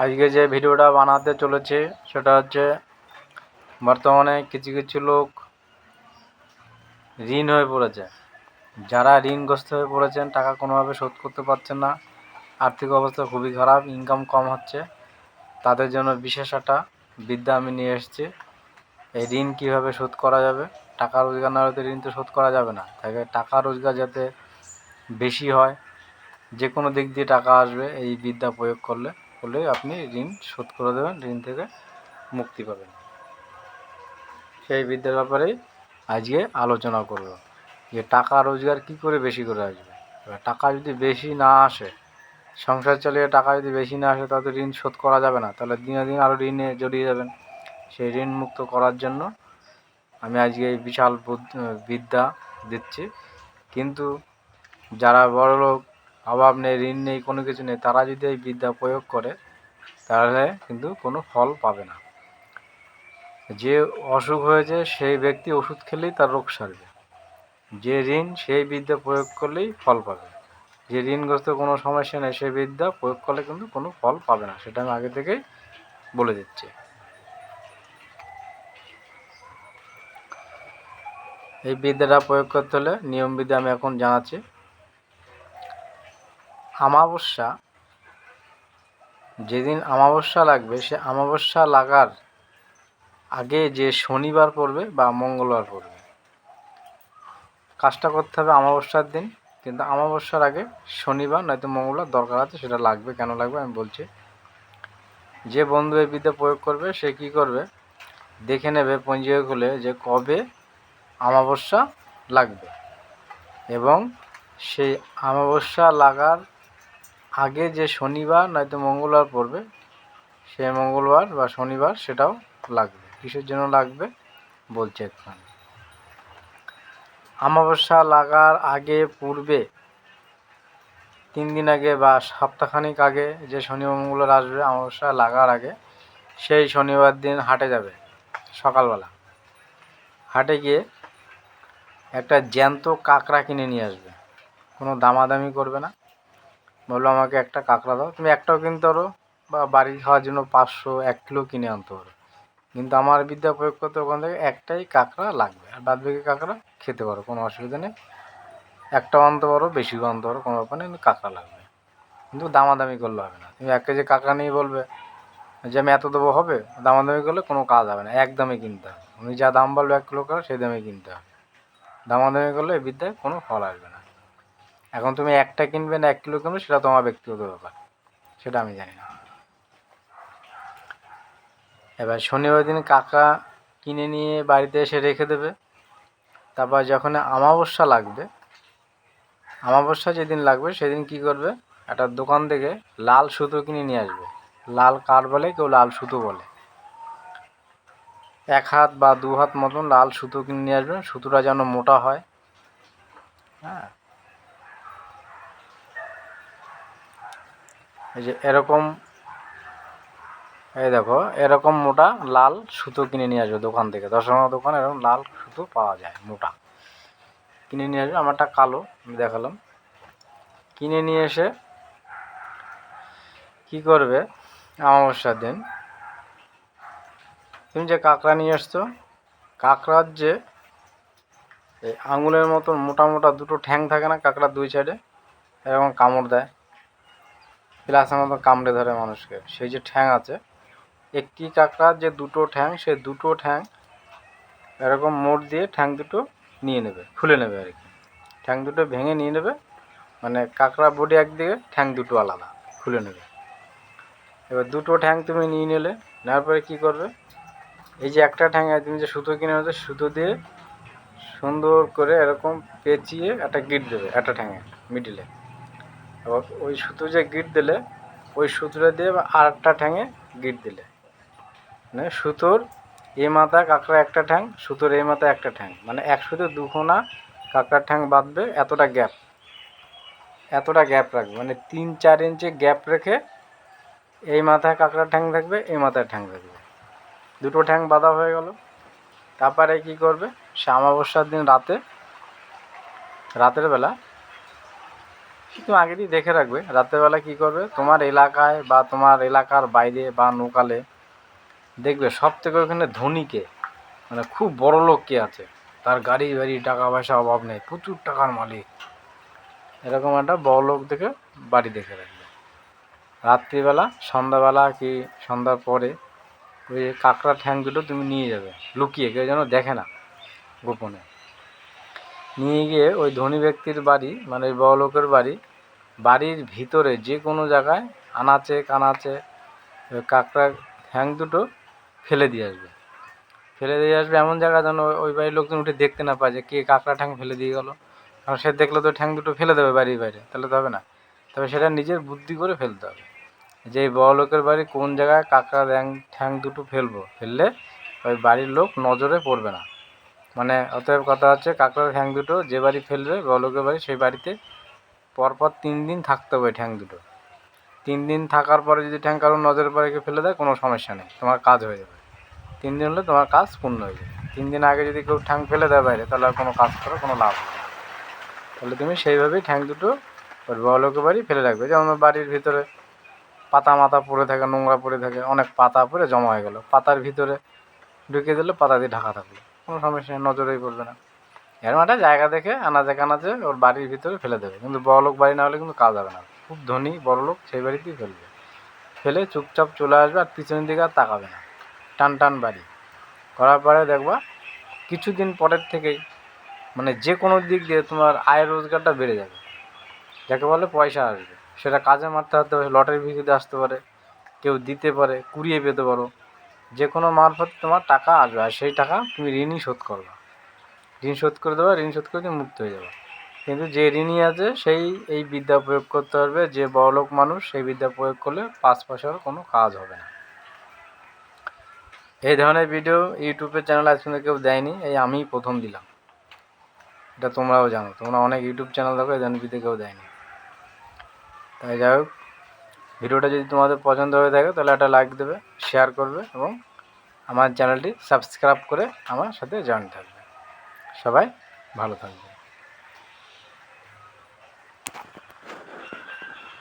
আজকে যে ভিডিওটা বানাতে চলেছে, সেটা হচ্ছে বর্তমানে কিছু কিছু লোক ঋণ হয়ে পড়েছে। যারা ঋণগ্রস্ত হয়ে পড়েছেন, টাকা কোনোভাবে শোধ করতে পারছেন না। আর্থিক অবস্থা খুবই খারাপ ইনকাম কম হচ্ছে। তাদের জন্য বিশেষ একটা বিদ্যা আমি নিয়ে এসেছি। এই ঋণ কীভাবে শোধ করা যাবে? টাকা রোজগার না হলে ঋণ তো শোধ করা যাবে না। তাই টাকা রোজগার যাতে বেশি হয় যে কোনো দিক দিয়ে টাকা আসবে, এই বিদ্যা প্রয়োগ করলে। করলে আপনি ঋণ শোধ করে দেবেন, ঋণ থেকে মুক্তি পাবেন। সেই বিদ্যার ব্যাপারেই আজকে আলোচনা করব। যে টাকা রোজগার কি করে বেশি করে আসবে? টাকা যদি বেশি না আসে, সংসার চালিয়ে টাকা যদি বেশি না আসে, তাহলে ঋণ শোধ করা যাবে না। তাহলে দিনে দিন আরও ঋণে জড়িয়ে যাবেন। সেই ঋণ মুক্ত করার জন্য আমি আজকে এই বিশাল বিদ্যা দিচ্ছি। কিন্তু যারা বড় লোক অভাব নেই, ঋণ নেই, কোনো কিছু নেই, তারা যদি এই বিদ্যা প্রয়োগ করে, তাহলে কিন্তু কোনো ফল পাবে না। যে অসুখ হয়েছে, সেই ব্যক্তি ওষুধ খেলেই তার রোগ সারবে। যে ঋণ, সেই বিদ্যা প্রয়োগ করলেই ফল পাবে। যে ঋণগ্রস্ত কোনো সমস্যা নেই, সেই বিদ্যা প্রয়োগ করলে কিন্তু কোনো ফল পাবে না, সেটা আমি আগে থেকেই বলে দিচ্ছি। এই বিদ্যাটা প্রয়োগ করতে হলে নিয়ম বিদ্যা আমি এখন জানাচ্ছি। আমাবস্যা, যেদিন আমাবস্যা লাগবে, সে আমাবস্যা লাগার আগে যে শনিবার পড়বে বা মঙ্গলবার পড়বে। কাজটা করতে হবে আমাবস্যার দিন, কিন্তু আমাবস্যার আগে শনিবার, নয়তো মঙ্গলবার দরকার আছে, সেটা লাগবে, কেন লাগবে আমি বলছি। যে বন্ধু এই বিদ্যা প্রয়োগ করবে, সে কি করবে? দেখে নেবে, পঞ্জিকা খুলে যে কবে আমাবস্যা লাগবে। এবং সেই আমাবস্যা লাগার আগে যে শনিবার, নয়তো মঙ্গলবার পড়বে সেই মঙ্গলবার বা শনিবার সেটাও লাগবে। কিসের জন্য লাগবে? বলছে এখানে আমাবস্যা লাগার আগে পূর্বে, তিন দিন আগে বা সপ্তাহখানিক আগে যে শনি মঙ্গলবার আসবে আমাবস্যা লাগার আগে, সেই শনিবার দিন হাটে যাবে, সকালবেলা। হাটে গিয়ে একটা জ্যান্ত কাঁকড়া কিনে নিয়ে আসবে। কোনো দামাদামি করবে না। বলল, আমাকে একটা কাঁকড়া দাও। তুমি একটাও কিনতে পারো বা বাড়ি খাওয়ার জন্য পাঁচশো, এক কিলো কিনে আনতে পারো। কিন্তু আমার বিদ্যা প্রয়োগ করতে ওখান থেকে একটাই কাঁকড়া লাগবে। আর বাদ বাকি কাঁকড়া খেতে পারো, কোনো অসুবিধা নেই। একটাও আনতে পারো, বেশিও আনতে পারো, কোনো ব্যাপার নেই কাঁকড়া লাগবে। কিন্তু দামাদামি করলে হবে না। তুমি এক কেজি কাঁকড়া নিয়ে বলবে যে, আমি এত দেবো হবে? দামাদামি করলে কোনো কাজ হবে না, এক দামে কিনতে হবে। উনি যা দাম বলবে এক কিলো করে, সেই দামে কিনতে হবে। দামাদামি করলে এই বিদ্যায় কোনো ফল আসবে না। এখন তুমি একটা কিনবে না এক কিলো কিনবে, সেটা তোমার ব্যক্তিগত ব্যাপার। সেটা আমি জানি না। এবার শনিবার দিন কাকা কিনে নিয়ে বাড়িতে এসে রেখে দেবে। তারপর যখন আমাবস্যা লাগবে, আমাবস্যা যেদিন লাগবে সেদিন কি করবে? একটা দোকান থেকে লাল সুতো কিনে নিয়ে আসবে। লাল কাঠ বলে? কেউ লাল সুতো বলে। এক হাত বা দু হাত মতন লাল সুতো কিনে নিয়ে আসবে। সুতোটা যেন মোটা হয়। হ্যাঁ এই যে এরকম, এই দেখো, এরকম মোটা লাল সুতো কিনে নিয়ে আসবে দোকান থেকে। দশমা দোকান এরকম লাল সুতো পাওয়া যায়, মোটা। কিনে নিয়ে আসবে, আমারটা কালো, আমি দেখালাম। কিনে নিয়ে এসে কি করবে? অমাবস্যার দিন। তুমি যে কাঁকড়া নিয়ে এসছো কাঁকড়ার যে এই আঙুলের মতন মোটা মোটা দুটো ঠ্যাং থাকে না, কাঁকড়ার দুই সাইডে এরকম কামড় দেয়। প্লাসের মতো কামড়ে ধরে মানুষকে। সেই যে ঠ্যাং আছে, একটি কাঁকড়ার যে দুটো ঠ্যাং সে দুটো ঠ্যাং এরকম মোড় দিয়ে ঠ্যাং দুটো নিয়ে নেবে, খুলে নেবে আর কি। ঠ্যাং দুটো ভেঙে নিয়ে নেবে মানে কাঁকড়া বডি একদিকে, ঠ্যাং দুটো আলাদা, খুলে নেবে। এবার দুটো ঠ্যাং তুমি নিয়ে নিলে, নেওয়ার পরে কী করবে? এই যে একটা ঠ্যাং তুমি যে সুতো কিনে নেবে সুতো দিয়ে সুন্দর করে এরকম পেঁচিয়ে একটা গিট দেবে একটা ঠ্যাঙে, মিডিলে। এবার ওই সুতো যে গিট দিলে, ওই সুতোটা দিয়ে আর একটা ঠ্যাঙে গিট দিলে। মানে সুতোর এই মাথায় কাঁকড়া একটা ঠ্যাং, সুতোর এই মাথায় একটা ঠ্যাং। মানে এক সুতো দুখোনা কাঁকড়ার ঠ্যাং বাঁধবে এতটা গ্যাপ। এতটা গ্যাপ রাখবে। মানে তিন চার ইঞ্চি গ্যাপ রেখে এই মাথায় কাঁকড়ার ঠ্যাং থাকবে এই মাথায় ঠ্যাং থাকবে। দুটো ঠ্যাং বাঁধা হয়ে গেল। তারপরে কি করবে? সে অমাবস্যার দিন রাতে, রাতের বেলা তুমি আগে দিয়ে দেখে রাখবে। রাত্রেবেলা কী করবে? তোমার এলাকায় বা তোমার এলাকার বাইরে বা লোকালে দেখবে সব থেকে ওখানে ধনীকে মানে খুব বড় লোক কে আছে? তার গাড়ি বাড়ি, টাকা পয়সা অভাব নেই, প্রচুর টাকার মালিক। এরকম একটা বড় লোক দেখে বাড়ি দেখে রাখবে। রাত্রিবেলা, সন্ধ্যাবেলা কি সন্ধ্যার পরে ওই কাঁকড়া ঠ্যাং দুটো তুমি নিয়ে যাবে। লুকিয়ে কেউ যেন দেখে না গোপনে। নিয়ে গিয়ে ওই ধনী ব্যক্তির বাড়ি মানে ওই বড় লোকের বাড়ি, বাড়ির ভিতরে যে কোনো জায়গায় আনাচে, কানাচে কাঁকড়া ঠ্যাং দুটো ফেলে দিয়ে আসবে। ফেলে দিয়ে আসবে এমন জায়গা যেন ওই- বাড়ির লোকজন উঠে দেখতে না পায় যে কে কাঁকড়া ঠ্যাং ফেলে দিয়ে গেল। কারণ সে দেখলে তো ঠ্যাং দুটো ফেলে দেবে বাড়ির বাইরে, তাহলে তো হবে না। তবে সেটা নিজের বুদ্ধি করে ফেলতে হবে। যে এই বড় লোকের বাড়ি কোন জায়গায় কাঁকড়া ঠ্যাং ঠ্যাং দুটো ফেলব, ফেললে ওই বাড়ির লোক নজরে পড়বে না। মানে অতএব কথা হচ্ছে, কাঁকড়ার ঠ্যাং দুটো যে বাড়ি ফেলবে বড় লোকের বাড়ি, সেই বাড়িতে পরপর তিন দিন থাকতে হবে ঠ্যাং দুটো। তিন দিন থাকার পরে যদি ঠ্যাং কারোর নজরে কেউ ফেলে দেয়, কোনো সমস্যা নেই, তোমার কাজ হয়ে যাবে। তিন দিন হলে তোমার কাজ পূর্ণ হয়ে যাবে। তিন দিন আগে যদি কেউ ঠ্যাং ফেলে দেয় বাইরে, তাহলে আর কোনো কাজ করার কোনো লাভ হবে তাহলে তুমি সেইভাবেই ঠ্যাং দুটো ওই বড় বাড়ি ফেলে রাখবে। যেমন বাড়ির ভিতরে পাতা মাথা পড়ে থাকে, নোংরা পড়ে থাকে, অনেক পাতা পড়ে জমা হয়ে গেল। পাতার ভিতরে ঢুকিয়ে দিলে পাতা দিয়ে ঢাকা থাকল। কোনো সমস্যা নেই, নজরেই পড়বে না। এর মাঠে জায়গা দেখে আনাজে কানাজে ওর বাড়ির ভিতরে ফেলে দেবে। কিন্তু বড় লোক বাড়ি না হলে কিন্তু কাজ হবে না। খুব ধনী, বড় লোক সেই বাড়িতেই ফেলবে। ফেলে চুপচাপ চলে আসবে আর পিছনের দিকে আর তাকাবে না। টান টান বাড়ি। করার পরে দেখবা কিছুদিন পরের থেকেই মানে যে কোনো দিক দিয়ে তোমার আয় রোজগারটা বেড়ে যাবে। যাকে বলে পয়সা আসবে। সেটা কাজে মারতে হতে লটারি বিক্রিতে আসতে পারে, কেউ দিতে পারে, কুড়িয়ে পেতে পারো। যে কোনো মারফত তোমার টাকা আসবে, আর সেই টাকা তুমি ঋণই শোধ করবে। ঋণ শোধ করে দেবে, ঋণ শোধ করে দিয়ে মুক্ত হয়ে যাবে। কিন্তু যে ঋণী আছে, সেই, এই বিদ্যা প্রয়োগ করতে পারবে, যে বড়লোক মানুষ সেই বিদ্যা প্রয়োগ করলে পাঁচ পয়সার কোনো কাজ হবে না। এই ধরনের ভিডিও ইউটিউবের চ্যানেল আজ পর্যন্ত কেউ দেয়নি, এই আমিই প্রথম দিলাম। এটা তোমরাও জানো, তোমরা অনেক ইউটিউব চ্যানেল দেখো, এই ধরনের ভিডিও কেউ দেয়নি। তাই যাই হোক ভিডিওটা যদি তোমাদের পছন্দ হয়ে থাকে, তাহলে একটা লাইক দেবে শেয়ার করবে এবং আমার চ্যানেলটি সাবস্ক্রাইব করে আমার সাথে জয়েন থাকবে। সবাই ভালো থাকবে।